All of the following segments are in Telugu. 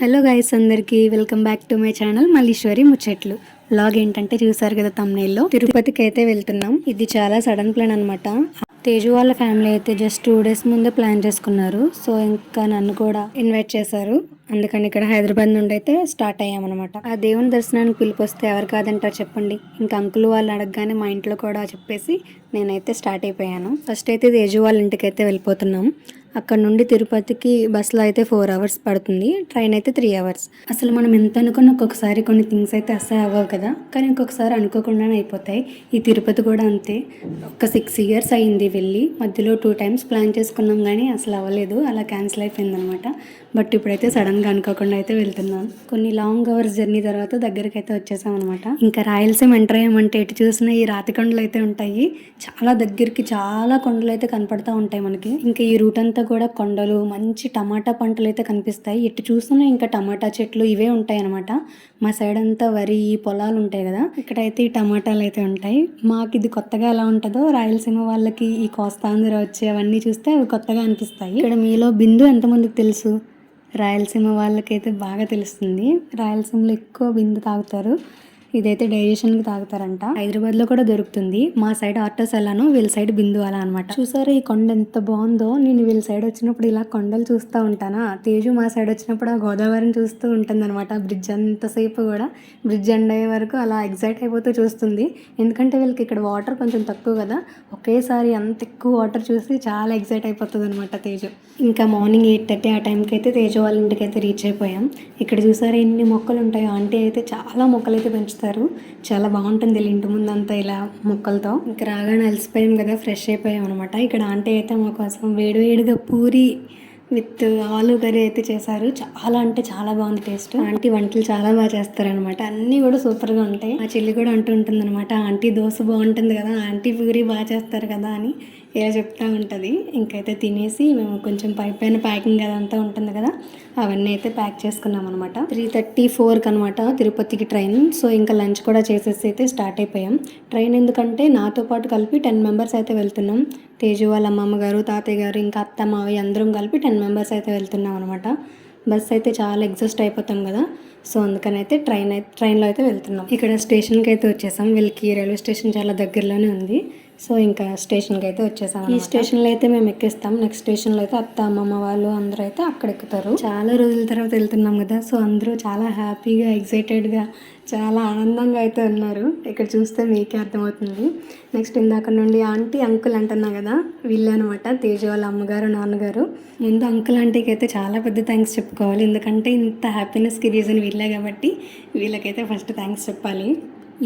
హలో గైస్ అందరికీ welcome back to my channel Malleswari ముచ్చట్లు బ్లాగ్ ఏంటంటే చూసారు కదా తమ్నేల్లో తిరుపతికి అయితే వెళ్తున్నాం. ఇది చాలా సడన్ ప్లాన్ అనమాట తేజు వాళ్ళ ఫ్యామిలీ అయితే జస్ట్ టూ డేస్ ముందే ప్లాన్ చేసుకున్నారు. సో ఇంకా నన్ను కూడా ఇన్వైట్ చేశారు. అందుకని ఇక్కడ హైదరాబాద్ నుండి అయితే స్టార్ట్ అయ్యామన్నమాట. ఆ దేవుని దర్శనానికి పిలిపొస్తే ఎవరు కాదంటారు చెప్పండి. ఇంకా అంకుల్ వాళ్ళు అడగగానే మా ఇంట్లో కూడా చెప్పేసి నేనైతే స్టార్ట్ అయిపోయాను. ఫస్ట్ అయితే తేజు వాళ్ళ ఇంటికి అయితే వెళ్ళిపోతున్నాం. అక్కడ నుండి తిరుపతికి బస్సులో అయితే ఫోర్ అవర్స్ పడుతుంది. ట్రైన్ అయితే త్రీ అవర్స్. అసలు మనం ఎంత అనుకున్న ఒక్కొక్కసారి కొన్ని థింగ్స్ అయితే అస్సలు అవ్వవు కదా. కానీ ఇంకొకసారి అనుకోకుండానే అయిపోతాయి. ఈ తిరుపతి కూడా అంతే. ఒక సిక్స్ ఇయర్స్ అయ్యింది వెళ్ళి. మధ్యలో టూ టైమ్స్ ప్లాన్ చేసుకున్నాం కానీ అసలు అవ్వలేదు. అలా క్యాన్సిల్ అయిపోయింది అనమాట బట్ ఇప్పుడైతే సడన్గా అనుకోకుండా అయితే వెళ్తున్నాం. కొన్ని లాంగ్ అవర్స్ జర్నీ తర్వాత దగ్గరికి అయితే వచ్చేసాం అనమాట ఇంకా రాయలసీమ ఎంటర్ అయ్యామంటే ఎటు చూసినా ఈ రాతి కొండలు అయితే ఉంటాయి. చాలా దగ్గరికి చాలా కొండలు అయితే కనపడతా ఉంటాయి మనకి. ఇంకా ఈ రూట్ అంతా కూడా కొండలు మంచి టమాటా పంటలు అయితే కనిపిస్తాయి. ఇటు చూసినా ఇంకా టమాటా చెట్లు ఇవే ఉంటాయి అనమాట మా సైడ్ అంతా వరి పొలాలు ఉంటాయి కదా. ఇక్కడైతే ఈ టమాటాలు అయితే ఉంటాయి. మాకు ఇది కొత్తగా ఎలా ఉంటుందో రాయలసీమ వాళ్ళకి ఈ కోస్తాంధ్ర వచ్చే అవన్నీ చూస్తే అవి కొత్తగా అనిపిస్తాయి. ఇక్కడ మీలో బిందు ఎంతమందికి తెలుసు? రాయలసీమ వాళ్ళకైతే బాగా తెలుస్తుంది. రాయలసీమలో ఎక్కువ బిందు తాగుతారు. ఇదైతే డైజెషన్కి తాగుతారంట. హైదరాబాద్లో కూడా దొరుకుతుంది. మా సైడ్ ఆటోస్ ఎలానో వీళ్ళ సైడ్ బిందు అలా అనమాట చూసారా ఈ కొండ ఎంత బాగుందో? నేను వీళ్ళ సైడ్ వచ్చినప్పుడు ఇలా కొండలు చూస్తూ ఉంటానా? తేజు మా సైడ్ వచ్చినప్పుడు ఆ గోదావరిని చూస్తూ ఉంటుంది అనమాట బ్రిడ్జ్ అంతసేపు కూడా బ్రిడ్జ్ ఎండ్ అయ్యే వరకు అలా ఎగ్జైట్ అయిపోతూ చూస్తుంది. ఎందుకంటే వీళ్ళకి ఇక్కడ వాటర్ కొంచెం తక్కువ కదా? ఒకేసారి అంత ఎక్కువ వాటర్ చూసి చాలా ఎగ్జైట్ అయిపోతుంది అనమాట తేజు. ఇంకా మార్నింగ్ ఎయిట్ థర్టీ ఆ టైంకి అయితే తేజు వాళ్ళ ఇంటికి అయితే రీచ్ అయిపోయాం. ఇక్కడ చూసారా ఎన్ని మొక్కలు ఉంటాయో? ఆంటీ అయితే చాలా మొక్కలు అయితే పెంచుతారు. చాలా బాగుంటుంది వీళ్ళ ఇంటి ముందు అంతా ఇలా మొక్కలతో. ఇంకా రాగానే అలసిపోయాం కదా ఫ్రెష్ అయిపోయాం అనమాట ఇక్కడ ఆంటీ అయితే మా కోసం వేడివేడిగా పూరి విత్ ఆలు కర్రీ అయితే చేశారు. చాలా అంటే చాలా బాగుంది టేస్ట్. ఆంటీ వంటలు చాలా బాగా చేస్తారనమాట అన్నీ కూడా సూపర్గా ఉంటాయి. మా చెల్లి కూడా అంటూ ఉంటుంది అనమాట ఆంటీ దోశ బాగుంటుంది కదా ఆంటీ పూరి బాగా చేస్తారు కదా అని. ఇలా చెప్తూ ఉంటుంది. ఇంకైతే తినేసి మేము కొంచెం పై పైన ప్యాకింగ్ అదంతా ఉంటుంది కదా అవన్నీ అయితే ప్యాక్ చేసుకున్నాం అనమాట త్రీ థర్టీ ఫోర్కి అనమాట తిరుపతికి ట్రైన్. సో ఇంకా లంచ్ కూడా చేసేసి అయితే స్టార్ట్ అయిపోయాం. ట్రైన్ ఎందుకంటే నాతో పాటు కలిపి టెన్ మెంబర్స్ అయితే వెళ్తున్నాం. తేజు వాళ్ళ అమ్మమ్మ గారు తాతయ్య గారు ఇంకా అత్త మావయ్య అందరం కలిపి టెన్ మెంబర్స్ అయితే వెళ్తున్నాం అనమాట బస్ అయితే చాలా ఎగ్జాస్ట్ అయిపోతాం కదా సో అందుకని అయితే ట్రైన్ అయితే ట్రైన్లో అయితే వెళ్తున్నాం. ఇక్కడ స్టేషన్కి అయితే వచ్చేసాం. వీళ్ళకి రైల్వే స్టేషన్ చాలా దగ్గరలోనే ఉంది. సో ఇంకా స్టేషన్కి అయితే వచ్చేసాం ఈ స్టేషన్లో అయితే మేము ఎక్కిస్తాం. నెక్స్ట్ స్టేషన్లో అయితే అత్త అమ్మమ్మ వాళ్ళు అందరూ అయితే అక్కడ ఎక్కుతారు చాలా రోజుల తర్వాత వెళ్తున్నాం కదా సో అందరూ చాలా హ్యాపీగా ఎగ్జైటెడ్గా చాలా ఆనందంగా అయితే ఉన్నారు. ఇక్కడ చూస్తే మీకే అర్థమవుతుంది. నెక్స్ట్ ఇందాక నుండి ఆంటీ అంకుల్ అంటున్నా కదా వీళ్ళే అనమాట తేజ వాళ్ళ అమ్మగారు నాన్నగారు. ముందు అంకుల్ ఆంటీకి అయితే చాలా పెద్ద థ్యాంక్స్ చెప్పుకోవాలి. ఎందుకంటే ఇంత హ్యాపీనెస్కి రీజన్ వీళ్ళే కాబట్టి వీళ్ళకైతే ఫస్ట్ థ్యాంక్స్ చెప్పాలి.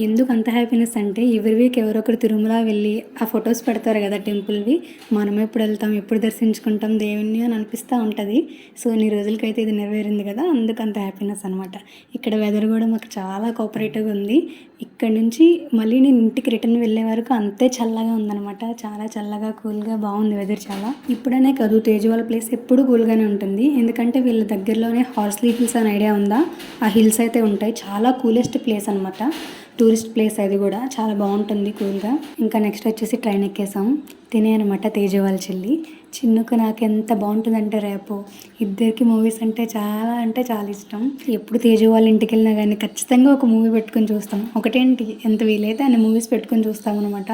ఎందుకు అంత హ్యాపీనెస్ అంటే ఎవరి వీక్ ఎవరో ఒకరు తిరుమల వెళ్ళి ఆ ఫొటోస్ పెడతారు కదా టెంపుల్వి. మనం ఎప్పుడు వెళ్తాం ఎప్పుడు దర్శించుకుంటాం దేవుణ్ణి అని అనిపిస్తూ ఉంటుంది. సో ఇన్ని రోజులకైతే ఇది నెరవేరింది కదా అందుకు అంత హ్యాపీనెస్ అనమాట ఇక్కడ వెదర్ కూడా మాకు చాలా కోఆపరేటివ్గా ఉంది. ఇక్కడ నుంచి మళ్ళీ నేను ఇంటికి రిటర్న్ వెళ్ళే వరకు అంతే చల్లగా ఉందనమాట చాలా చల్లగా కూల్గా బాగుంది వెదర్ చాలా. ఇప్పుడనే కాదు తేజవాల్ ప్లేస్ ఎప్పుడు కూల్గానే ఉంటుంది. ఎందుకంటే వీళ్ళ దగ్గరలోనే హార్స్లీ హిల్స్ అని ఐడియా ఉందా? ఆ హిల్స్ అయితే ఉంటాయి. చాలా కూలెస్ట్ ప్లేస్ అనమాట టూరిస్ట్ ప్లేస్ అది కూడా చాలా బాగుంటుంది కూల్గా. ఇంకా నెక్స్ట్ వచ్చేసి ట్రైన్ ఎక్కేసాం. తినే అనమాట తేజ చెల్లి. చిన్నుకు నాకు ఎంత బాగుంటుందంటే రేపు ఇద్దరికి మూవీస్ అంటే చాలా అంటే చాలా ఇష్టం. ఎప్పుడు తేజ వాళ్ళ ఇంటికి వెళ్ళినా కానీ ఖచ్చితంగా ఒక మూవీ పెట్టుకొని చూస్తాం. ఒకటేంటి? ఎంత వీలైతే అన్ని మూవీస్ పెట్టుకొని చూస్తాం అనమాట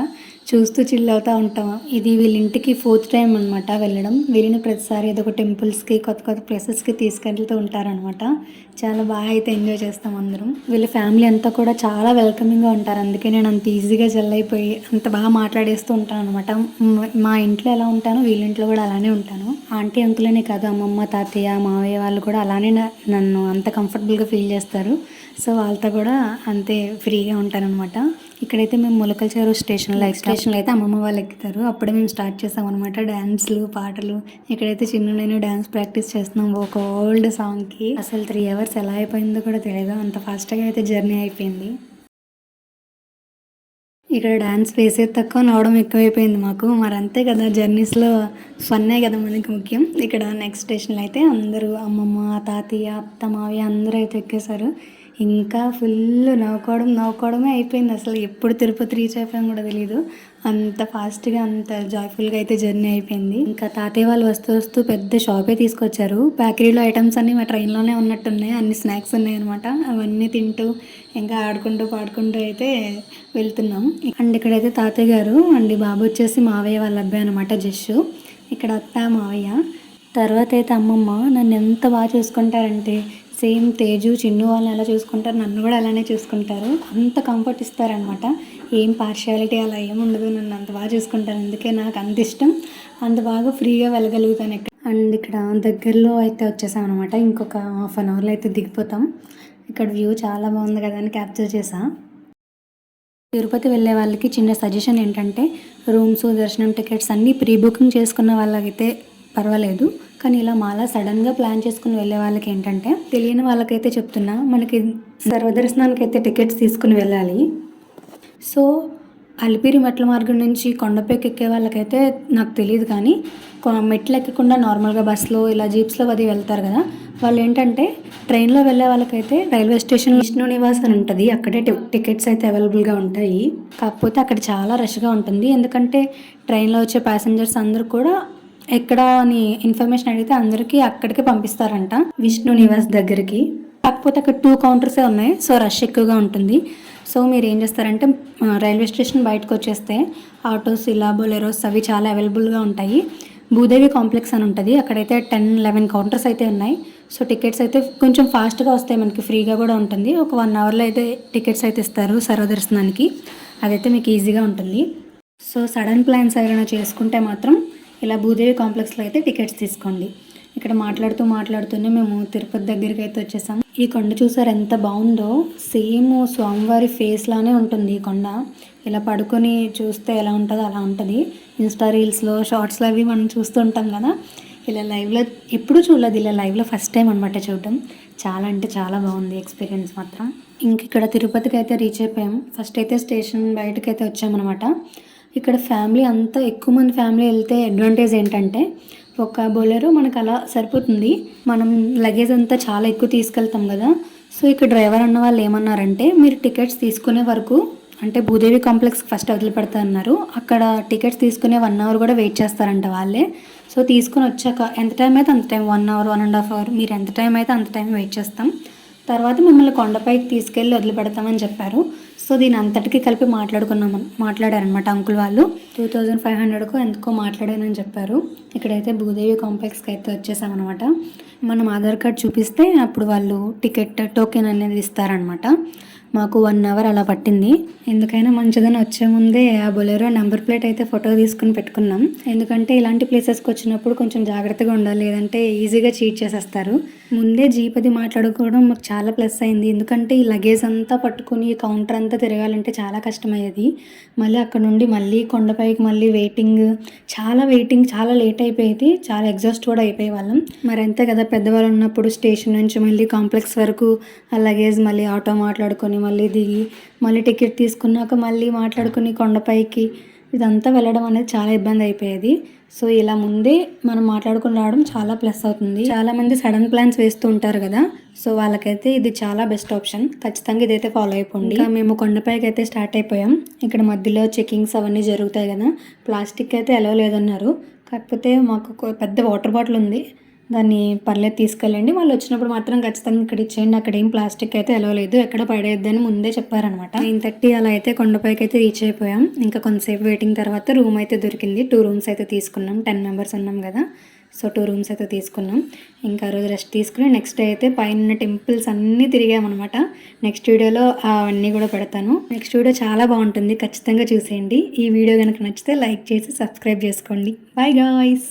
చూస్తూ చిల్ అవుతూ ఉంటాం. ఇది వీళ్ళ ఇంటికి ఫోర్త్ టైం అనమాట వెళ్ళడం. వెళ్ళిన ప్రతిసారి ఏదో ఒక టెంపుల్స్కి కొత్త కొత్త ప్లేసెస్కి తీసుకెళ్తూ ఉంటారనమాట చాలా బాగా అయితే ఎంజాయ్ చేస్తాం అందరం. వీళ్ళ ఫ్యామిలీ అంతా కూడా చాలా వెల్కమింగ్గా ఉంటారు. అందుకే నేను అంత ఈజీగా జల్ అయిపోయి అంత బాగా మాట్లాడేస్తూ ఉంటాను అనమాట మా ఇంట్లో ఎలా ఉంటానో వీళ్ళ ఇంట్లో కూడా అలానే ఉంటాను. ఆంటీ అంకులనే కాదు అమ్మమ్మ తాతయ్య మావయ్య వాళ్ళు కూడా అలానే నన్ను అంత కంఫర్టబుల్గా ఫీల్ చేస్తారు. సో వాళ్ళతో కూడా అంతే ఫ్రీగా ఉంటానన్నమాట ఇక్కడైతే మేము ములకల చెరువు స్టేషన్లో స్టేషన్లో అయితే అమ్మమ్మ వాళ్ళు ఎక్కుతారు. అప్పుడే మేము స్టార్ట్ చేసాం అనమాట డ్యాన్స్లు పాటలు. ఇక్కడైతే చిన్న నేను డ్యాన్స్ ప్రాక్టీస్ చేస్తున్నాం. ఒక ఓల్డ్ సాంగ్కి. అసలు త్రీ అవర్స్ ఎలా అయిపోయిందో కూడా తెలియదు అంత ఫాస్ట్గా అయితే జర్నీ అయిపోయింది. ఇక్కడ డ్యాన్స్ వేసేది తక్కువ నవ్వడం ఎక్కువైపోయింది మాకు. మరి అంతే కదా జర్నీస్లో ఫన్నే కదా మనకి ముఖ్యం. ఇక్కడ నెక్స్ట్ స్టేషన్లో అయితే అందరూ అమ్మమ్మ తాతయ్య అత్త మావయ్య అందరూ అయితే ఎక్కేశారు. ఇంకా ఫుల్ నవ్వుకోవడం నవ్వుకోవడమే అయిపోయింది. అసలు ఎప్పుడు తిరుపతి రీచ్ అయిపోయాం కూడా తెలియదు అంత ఫాస్ట్గా అంత జాయ్ఫుల్గా అయితే జర్నీ అయిపోయింది. ఇంకా తాతయ్య వాళ్ళు వస్తూ వస్తూ పెద్ద షాపే తీసుకొచ్చారు. బేకరీలో ఐటమ్స్ అన్నీ మా ట్రైన్లోనే ఉన్నట్టున్నాయి. అన్ని స్నాక్స్ ఉన్నాయి అనమాట అవన్నీ తింటూ ఇంకా ఆడుకుంటూ పాడుకుంటూ అయితే వెళ్తున్నాం. అండ్ ఇక్కడైతే తాతయ్య గారు అండ్ బాబు వచ్చేసి మావయ్య వాళ్ళ అబ్బాయి అనమాట జస్సు. ఇక్కడ అత్త మావయ్య. తర్వాత అయితే అమ్మమ్మ నన్ను ఎంత బాగా చూసుకుంటారంటే సేమ్ తేజు చిన్ను వాళ్ళని ఎలా చూసుకుంటారు నన్ను కూడా అలానే చూసుకుంటారు. అంత కంఫర్ట్ ఇస్తారనమాట ఏం పార్షియాలిటీ అలా ఏం ఉండదు నన్ను అంత బాగా చూసుకుంటారు. అందుకే నాకు అంత ఇష్టం. అంత బాగా ఫ్రీగా వెళ్ళగలుగుతాను ఇక్కడ అండ్ ఇక్కడ దగ్గరలో అయితే వచ్చేసాం అనమాట ఇంకొక హాఫ్ అన్ అవర్లో అయితే దిగిపోతాం. ఇక్కడ వ్యూ చాలా బాగుంది కదా అని క్యాప్చర్ చేసా. తిరుపతి వెళ్ళే వాళ్ళకి చిన్న సజెషన్ ఏంటంటే రూమ్స్ దర్శనం టికెట్స్ అన్నీ ప్రీ బుకింగ్ చేసుకున్న వాళ్ళకైతే పర్వాలేదు. కానీ ఇలా మాలా సడన్గా ప్లాన్ చేసుకుని వెళ్ళే వాళ్ళకి ఏంటంటే తెలియని వాళ్ళకైతే చెప్తున్నా మనకి సర్వదర్శనానికి అయితే టికెట్స్ తీసుకుని వెళ్ళాలి. సో అలిపిరి మెట్ల మార్గం నుంచి కొండపైకి ఎక్కే వాళ్ళకైతే నాకు తెలియదు కానీ కొ- మెట్లు ఎక్కకుండా నార్మల్గా బస్సులో ఇలా జీప్స్లో అది వెళ్తారు కదా వాళ్ళు ఏంటంటే ట్రైన్లో వెళ్ళే వాళ్ళకైతే రైల్వే స్టేషన్ విష్ణు నివాస్ అని ఉంటుంది అక్కడే టికెట్స్ అయితే అవైలబుల్గా ఉంటాయి. కాకపోతే అక్కడ చాలా రష్గా ఉంటుంది ఎందుకంటే ట్రైన్లో వచ్చే ప్యాసింజర్స్ అందరూ కూడా ఎక్కడ అని ఇన్ఫర్మేషన్ అడిగితే అందరికీ అక్కడికి పంపిస్తారంట. విష్ణు నివాస్ దగ్గరికి. కాకపోతే అక్కడ టూ కౌంటర్సే ఉన్నాయి. సో రష్ ఎక్కువగా ఉంటుంది. సో మీరు ఏం చేస్తారంటే రైల్వే స్టేషన్ బయటకు వచ్చేస్తే ఆటోస్ ఇలా బొలెరోస్ అవి చాలా అవైలబుల్గా ఉంటాయి. భూదేవి కాంప్లెక్స్ అని ఉంటుంది. అక్కడైతే టెన్ లెవెన్ కౌంటర్స్ అయితే ఉన్నాయి. సో టికెట్స్ అయితే కొంచెం ఫాస్ట్గా వస్తాయి. మనకి ఫ్రీగా కూడా ఉంటుంది. ఒక వన్ అవర్లో అయితే టికెట్స్ అయితే ఇస్తారు సర్వదర్శనానికి. అదైతే మీకు ఈజీగా ఉంటుంది. సో సడన్ ప్లాన్స్ ఏమైనా చేసుకుంటే మాత్రం ఇలా భూదేవి కాంప్లెక్స్లో అయితే టికెట్స్ తీసుకోండి. ఇక్కడ మాట్లాడుతూ మాట్లాడుతూనే మేము తిరుపతి దగ్గరికి అయితే వచ్చేసాం ఈ కొండ చూసారు ఎంత బాగుందో? సేమ్ స్వామివారి ఫేస్ లానే ఉంటుంది ఈ కొండ. ఇలా పడుకొని చూస్తే ఎలా ఉంటుందో అలా ఉంటుంది. ఇన్స్టా రీల్స్లో షార్ట్స్లో అవి మనం చూస్తూ ఉంటాం కదా. ఇలా లైవ్లో ఎప్పుడూ చూడలేదు. ఇలా లైవ్లో ఫస్ట్ టైం అనమాట చూడటం. చాలా అంటే చాలా బాగుంది ఎక్స్పీరియన్స్ మాత్రం. ఇంక ఇక్కడ తిరుపతికి అయితే రీచ్ అయిపోయాం. ఫస్ట్ అయితే స్టేషన్ బయటకు అయితే వచ్చామన్నమాట. ఇక్కడ ఫ్యామిలీ అంతా ఎక్కువ మంది ఫ్యామిలీ వెళ్తే అడ్వాంటేజ్ ఏంటంటే ఒక బొలెరో మనకు అలా సరిపోతుంది. మనం లగేజ్ అంతా చాలా ఎక్కువ తీసుకెళ్తాం కదా. సో ఇక్కడ డ్రైవర్ అన్న వాళ్ళు ఏమన్నారంటే మీరు టికెట్స్ తీసుకునే వరకు అంటే భూదేవి కాంప్లెక్స్ ఫస్ట్ వదిలిపెడతా అన్నారు. అక్కడ టికెట్స్ తీసుకునే వన్ అవర్ కూడా వెయిట్ చేస్తారంట వాళ్ళే. సో తీసుకుని వచ్చాక ఎంత టైం అయితే అంత time one hour one and half hour మీరు ఎంత టైం అయితే అంత టైం వెయిట్ చేస్తాం. తర్వాత మిమ్మల్ని కొండపైకి తీసుకెళ్ళి వదిలిపెడతామని చెప్పారు. సో దీని అంతటికి కలిపి మాట్లాడుకున్నాం మాట్లాడారనమాట అంకుల్ వాళ్ళు. టూ థౌజండ్ ఫైవ్ హండ్రెడ్కో ఎందుకో మాట్లాడానని చెప్పారు. ఇక్కడైతే భూదేవి కాంప్లెక్స్కి అయితే వచ్చేసామన్నమాట. మనం ఆధార్ కార్డ్ చూపిస్తే అప్పుడు వాళ్ళు టికెట్ టోకెన్ అనేది ఇస్తారనమాట మాకు వన్ అవర్ అలా పట్టింది. ఎందుకైనా మంచిదని వచ్చే ముందే ఆ బొలెరో నెంబర్ ప్లేట్ అయితే ఫోటో తీసుకుని పెట్టుకున్నాం. ఎందుకంటే ఇలాంటి ప్లేసెస్కి వచ్చినప్పుడు కొంచెం జాగ్రత్తగా ఉండాలి. లేదంటే ఈజీగా చీట్ చేసేస్తారు. ముందే జీప్ అది మాట్లాడుకోవడం మాకు చాలా ప్లస్ అయింది. ఎందుకంటే ఈ లగేజ్ అంతా పట్టుకుని కౌంటర్ అంతా తిరగాలంటే చాలా కష్టమయ్యేది. మళ్ళీ అక్కడ నుండి మళ్ళీ కొండపైకి మళ్ళీ వెయిటింగ్ చాలా వెయిటింగ్ చాలా లేట్ అయిపోయేది. చాలా ఎగ్జాస్ట్ కూడా అయిపోయే వాళ్ళం మరి అంతే కదా పెద్దవాళ్ళు ఉన్నప్పుడు స్టేషన్ నుంచి మళ్ళీ కాంప్లెక్స్ వరకు ఆ లగేజ్ మళ్ళీ ఆటో మాట్లాడుకొని మళ్ళీ దిగి మళ్ళీ టికెట్ తీసుకున్నాక మళ్ళీ మాట్లాడుకుని కొండపైకి ఇదంతా వెళ్ళడం అనేది చాలా ఇబ్బంది అయిపోయేది. సో ఇలా ముందే మనం మాట్లాడుకుని రావడం చాలా ప్లస్ అవుతుంది. చాలా మంది సడన్ ప్లాన్స్ వేస్తూ ఉంటారు కదా సో వాళ్ళకైతే ఇది చాలా బెస్ట్ ఆప్షన్. ఖచ్చితంగా ఇదైతే ఫాలో అయిపోండి. ఇంకా మేము కొండపైకి అయితే స్టార్ట్ అయిపోయాం. ఇక్కడ మధ్యలో చెకింగ్స్ అవన్నీ జరుగుతాయి కదా ప్లాస్టిక్ అయితే ఎలా లేదన్నారు. కాకపోతే మాకు ఒక పెద్ద వాటర్ బాటిల్ ఉంది. దాన్ని పర్లేదు తీసుకెళ్ళండి. వాళ్ళు వచ్చినప్పుడు మాత్రం ఖచ్చితంగా ఇక్కడ ఇచ్చేయండి. అక్కడ ఏం ప్లాస్టిక్ అయితే ఎలవలేదు ఎక్కడ పడేయద్దని ముందే చెప్పారనమాట నైన్ థర్టీ అలా అయితే కొండపైకి అయితే రీచ్ అయిపోయాం. ఇంకా కొంతసేపు వెయిటింగ్ తర్వాత రూమ్ అయితే దొరికింది. టూ రూమ్స్ అయితే తీసుకున్నాం. టెన్ మెంబర్స్ ఉన్నాం కదా. సో టూ రూమ్స్ అయితే తీసుకున్నాం. ఇంకా ఆ రోజు రెస్ట్ తీసుకుని నెక్స్ట్ డే అయితే పైన టెంపుల్స్ అన్నీ తిరిగామన్నమాట. నెక్స్ట్ వీడియోలో అవన్నీ కూడా పెడతాను. నెక్స్ట్ వీడియో చాలా బాగుంటుంది. ఖచ్చితంగా చూసేయండి. ఈ వీడియో కనుక నచ్చితే లైక్ చేసి సబ్స్క్రైబ్ చేసుకోండి. Bye guys